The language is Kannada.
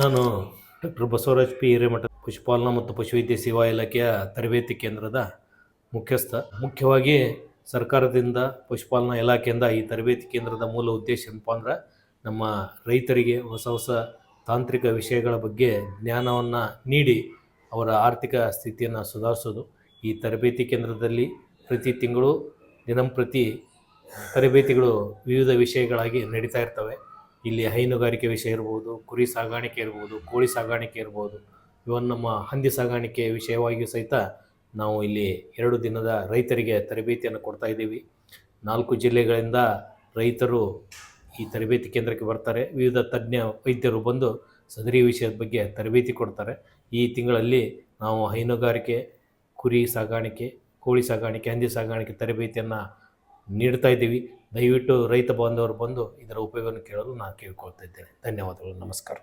ನಾನು ಡಾಕ್ಟರ್ ಬಸವರಾಜ್ ಪಿ ಹಿರೇಮಠ ಪಶುಪಾಲನಾ ಮತ್ತು ಪಶುವೈದ್ಯ ಸೇವಾ ಇಲಾಖೆಯ ತರಬೇತಿ ಕೇಂದ್ರದ ಮುಖ್ಯಸ್ಥ. ಮುಖ್ಯವಾಗಿ ಸರ್ಕಾರದಿಂದ, ಪಶುಪಾಲನಾ ಇಲಾಖೆಯಿಂದ ಈ ತರಬೇತಿ ಕೇಂದ್ರದ ಮೂಲ ಉದ್ದೇಶ ಏನಪ್ಪ ಅಂದ್ರೆ ನಮ್ಮ ರೈತರಿಗೆ ಹೊಸ ಹೊಸ ತಾಂತ್ರಿಕ ವಿಷಯಗಳ ಬಗ್ಗೆ ಜ್ಞಾನವನ್ನು ನೀಡಿ ಅವರ ಆರ್ಥಿಕ ಸ್ಥಿತಿಯನ್ನು ಸುಧಾರಿಸೋದು. ಈ ತರಬೇತಿ ಕೇಂದ್ರದಲ್ಲಿ ಪ್ರತಿ ತಿಂಗಳು ದಿನಂಪ್ರತಿ ತರಬೇತಿಗಳು ವಿವಿಧ ವಿಷಯಗಳಾಗಿ ನಡೀತಾ ಇರ್ತವೆ. ಇಲ್ಲಿ ಹೈನುಗಾರಿಕೆ ವಿಷಯ ಇರ್ಬೋದು, ಕುರಿ ಸಾಗಾಣಿಕೆ ಇರ್ಬೋದು, ಕೋಳಿ ಸಾಗಾಣಿಕೆ ಇರ್ಬೋದು, ಇವನ್ ನಮ್ಮ ಹಂದಿ ಸಾಗಾಣಿಕೆ ವಿಷಯವಾಗಿಯೂ ಸಹಿತ ನಾವು ಇಲ್ಲಿ ಎರಡು ದಿನದ ರೈತರಿಗೆ ತರಬೇತಿಯನ್ನು ಕೊಡ್ತಾ ಇದ್ದೀವಿ. ನಾಲ್ಕು ಜಿಲ್ಲೆಗಳಿಂದ ರೈತರು ಈ ತರಬೇತಿ ಕೇಂದ್ರಕ್ಕೆ ಬರ್ತಾರೆ. ವಿವಿಧ ತಜ್ಞ ವೈದ್ಯರು ಬಂದು ಸದರಿ ವಿಷಯದ ಬಗ್ಗೆ ತರಬೇತಿ ಕೊಡ್ತಾರೆ. ಈ ತಿಂಗಳಲ್ಲಿ ನಾವು ಹೈನುಗಾರಿಕೆ, ಕುರಿ ಸಾಗಾಣಿಕೆ, ಕೋಳಿ ಸಾಗಾಣಿಕೆ, ಹಂದಿ ಸಾಗಾಣಿಕೆ ತರಬೇತಿಯನ್ನು ನೀಡ್ತಾ ಇದ್ದೀವಿ. ದಯವಿಟ್ಟು ರೈತ ಬಾಂಧವರು ಬಂದು ಇದರ ಉಪಯೋಗವನ್ನು ಕೇಳಲು ನಾನು ಕೇಳ್ಕೊಳ್ತಾ ಇದ್ದೇನೆ. ಧನ್ಯವಾದಗಳು. ನಮಸ್ಕಾರ.